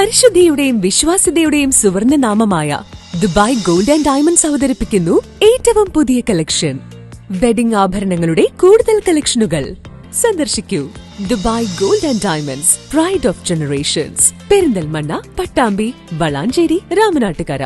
പരിശുദ്ധിയുടെയും വിശ്വാസ്യതയുടെയും സുവർണ നാമമായ ദുബായ് ഗോൾഡ് ആൻഡ് ഡയമണ്ട്സ് അവതരിപ്പിക്കുന്നു ഏറ്റവും പുതിയ കളക്ഷൻ വെഡിംഗ് ആഭരണങ്ങളുടെ കൂടുതൽ കളക്ഷനുകൾ സന്ദർശിക്കൂ. Dubai gold and diamonds pride of generations Perinthalmanna Pattambi Valanchery Ramanattukara.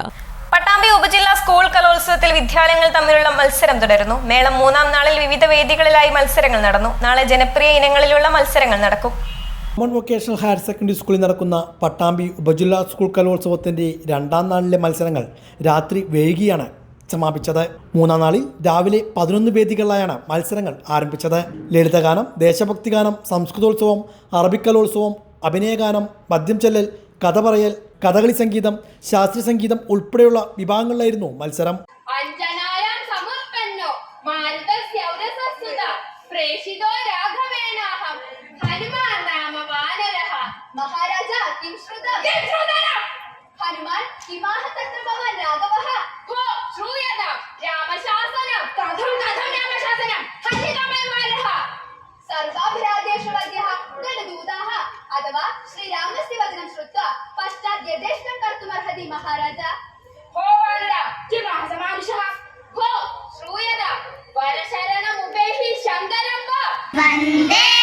Pattambi ഉപജില്ലാ സ്കൂൾ കലോത്സവത്തിൽ വിദ്യാലയങ്ങൾ തമ്മിലുള്ള മത്സരം തുടരുന്നു. മേളം മൂന്നാം നാളിൽ വിവിധ വേദികളിലായി മത്സരങ്ങൾ നടന്നു. നാളെ ജനപ്രിയ ഇനങ്ങളിലുള്ള മത്സരങ്ങൾ നടക്കും. കോമൺ വൊക്കേഷണൽ ഹയർ സെക്കൻഡറി സ്കൂളിൽ നടക്കുന്ന പട്ടാമ്പി ഉപജില്ലാ സ്കൂൾ കലോത്സവത്തിന്റെ രണ്ടാം നാളിലെ മത്സരങ്ങൾ രാത്രി വൈകിയാണ് സമാപിച്ചത്. മൂന്നാം നാളിൽ രാവിലെ പതിനൊന്ന് വേദികളിലായാണ് മത്സരങ്ങൾ ആരംഭിച്ചത്. ലളിതഗാനം ദേശഭക്തിഗാനം സംസ്കൃതോത്സവം അറബിക് കലോത്സവം അഭിനയഗാനം മദ്യം ചെല്ലൽ കഥ പറയൽ കഥകളി സംഗീതം ശാസ്ത്രീയ സംഗീതം ഉൾപ്പെടെയുള്ള വിഭാഗങ്ങളിലായിരുന്നു മത്സരം. किं श्रुतं किं श्रुतं हनुमान् किमाह तत्र राघवः को श्रूयतां रामशासनं कथं कथं रामशासनं हरितमल्वालः सर्वाभिराजेषु वद्यः गणदूताः अथवा श्रीरामस्य वचनं श्रुत्वा पश्चात् यथेष्टं कर्तुमर्हति महाराज हो वानर किमः समानुषः को श्रूयतां वरशरणमुपेहि शङ्करं वा वंदे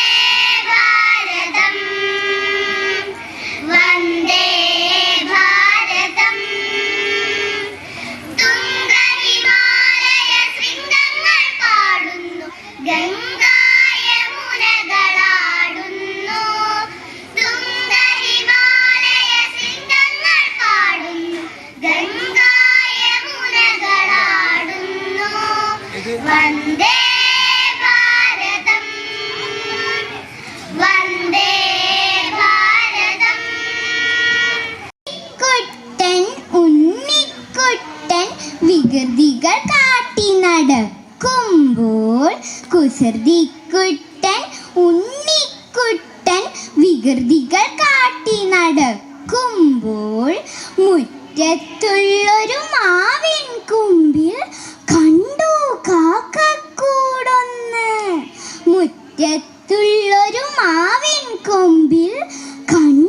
കുസൃതിക്കുട്ടൻ ഉണ്ണിക്കുട്ടൻ വികൃതികൾ കാട്ടി നടക്കുമ്പോൾ മുറ്റത്തുള്ളൊരു മാവിൻ കുമ്പിൽ കണ്ടു കാക്കക്കൂടൊന്ന്. മുറ്റത്തുള്ളൊരു മാവിൻ കൊമ്പിൽ കണ്ടു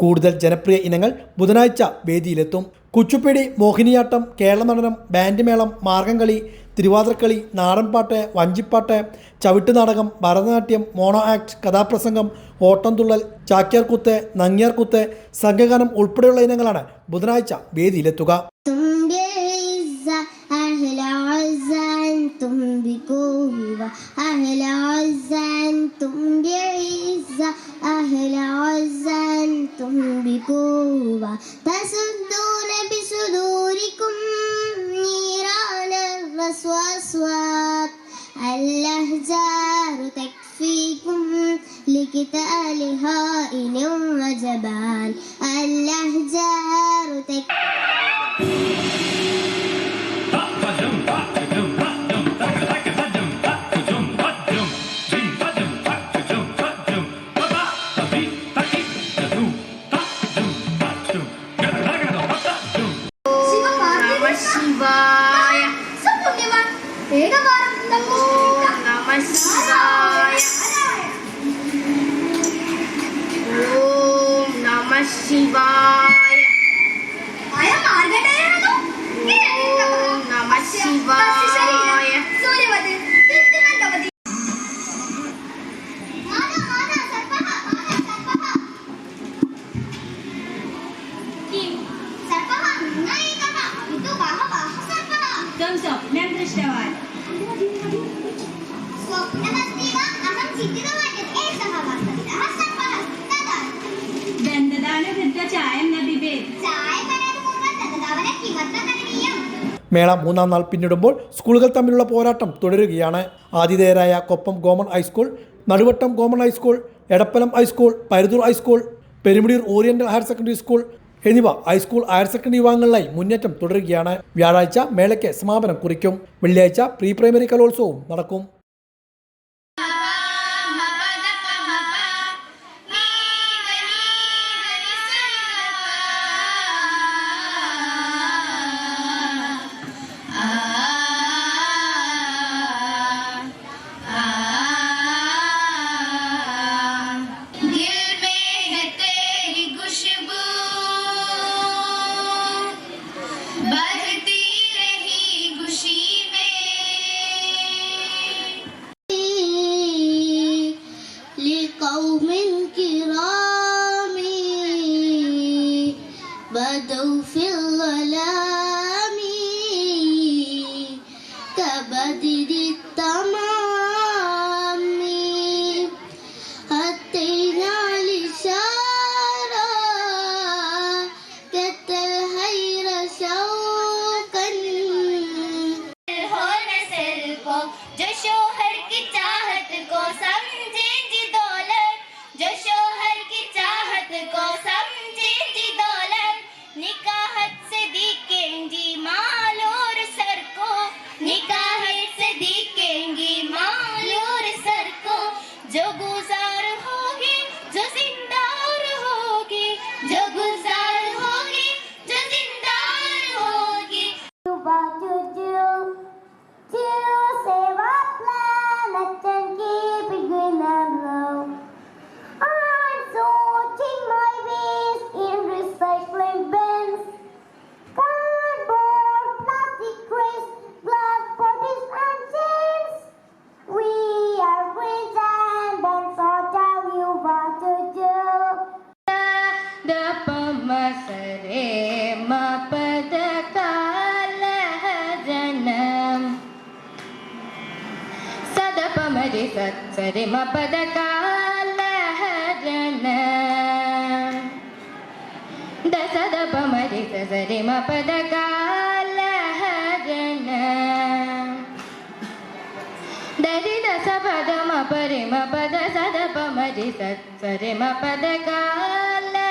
കൂടുതൽ ജനപ്രിയ ഇനങ്ങൾ ബുധനാഴ്ച വേദിയിലെത്തും. കുച്ചുപ്പിടി മോഹിനിയാട്ടം കേരള നടനം ബാൻഡ് മേളം മാർഗംകളി തിരുവാതിരക്കളി നാടൻപാട്ട് വഞ്ചിപ്പാട്ട് ചവിട്ടുനാടകം ഭരതനാട്യം മോണോ ആക്ട് കഥാപ്രസംഗം ഓട്ടംതുള്ളൽ ചാക്യാർകുത്ത് നങ്ങിയാർകുത്ത് സംഘഗാനം ഉൾപ്പെടെയുള്ള ഇനങ്ങളാണ് ബുധനാഴ്ച വേദിയിലെത്തുക. عزة أهل عزة أنتم بقوة تسدون بصدوركم نيران الرس وأصوات تكفيكم لقتال هائل وجبان. اللهجار تكفيكم മേള മൂന്നാം നാൾ പിന്നിടുമ്പോൾ സ്കൂളുകൾ തമ്മിലുള്ള പോരാട്ടം തുടരുകയാണ്. ആതിഥേയരായ Koppam government high school Naduvattam government high school Edappalam high school Paruthur high school Perumudiyoor oriental higher secondary school എന്നിവ ഹൈസ്കൂൾ ഹയർ സെക്കൻഡറി വിഭാഗങ്ങളിലായി മുന്നേറ്റം തുടരുകയാണ്. വ്യാഴാഴ്ച മേളയ്ക്ക് സമാപനം കുറിക്കും. വെള്ളിയാഴ്ച പ്രീ പ്രൈമറി കലോത്സവവും നടക്കും. بدر التمام أتينا لشارع كت الهير شوقا الهون سلكم మరి సరి మపద కాలహరణ దశద పమరి సరి మపద కాలహరణ దరి దశ పద మపరి మపద సద పమరి సరి మపద కాలహరణ